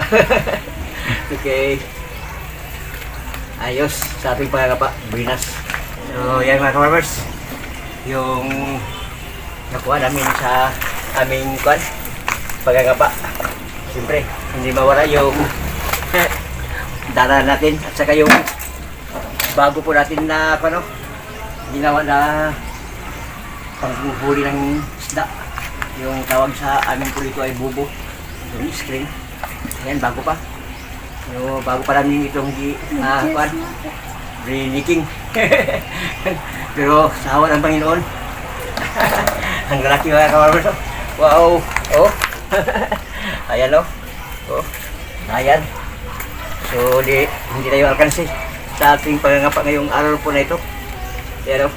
okay. Ayos sa ating pangangapa, Brinas. So, yan mga ka-farmers. Yung nakuha namin sa aming kwan, pangangapa. Siyempre, hindi mawala yung dala natin at saka yung bago po natin na ano, ginawa na panghuli ng isda. Yung tawag sa amin po ito ay bubo. Yung screen. Ayan, bago pa. Yung bago pa namin itong gi, ah, kwan, riniking. Pero sa hawa ng Panginoon, ang lalaki mga kawarmers. oh. Wow! Oh! Ayan oh. Oh. Ayan. So, di, hindi tayo alkansi sa ating pangangapa ngayong araw po na ito. Pero,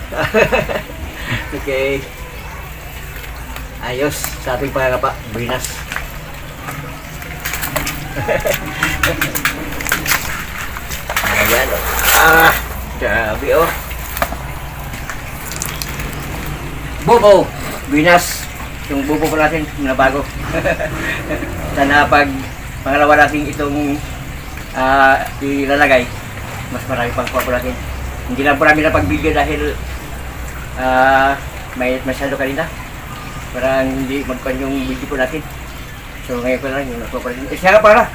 okay. Ayos sa ating pangangapa, Brinas. Ayan. Ah, grabe, oh. Bubo, Brinas. Yung bubo ko natin, na bago. Sana pag pangalawa natin itong ah, ilalagay, mas marami pang kuha po natin. Hindi lang po namin napagbigay dahil ah, may masyado kanina. Parang hindi magkuhan yung video po natin. So ngayon ko lang yung natin. Eh siya pala,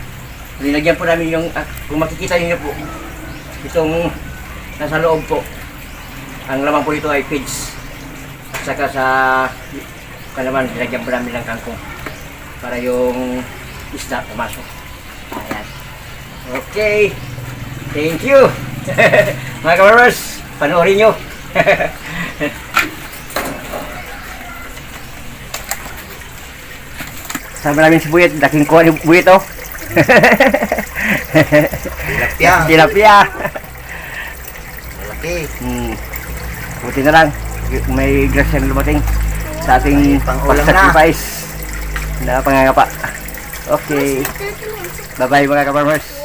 linagyan po namin yung, ah, kung makikita niyo po, itong nasa loob po, ang laman po ito ay pigs. At saka sa kalaman, linagyan po namin ng kangkong para yung isda pumasok. Ayan. Okay. Thank you. Mga kamarmers, panoorin nyo. Sama namin si Buyet, daking kuha ni Buyet oh. Tilapia. Tilapia. Malaki. Hmm. Buti na lang, may grasyang lumating sa ating pang-ulam na. na pangangapa. Okay. Bye-bye mga kaparmers.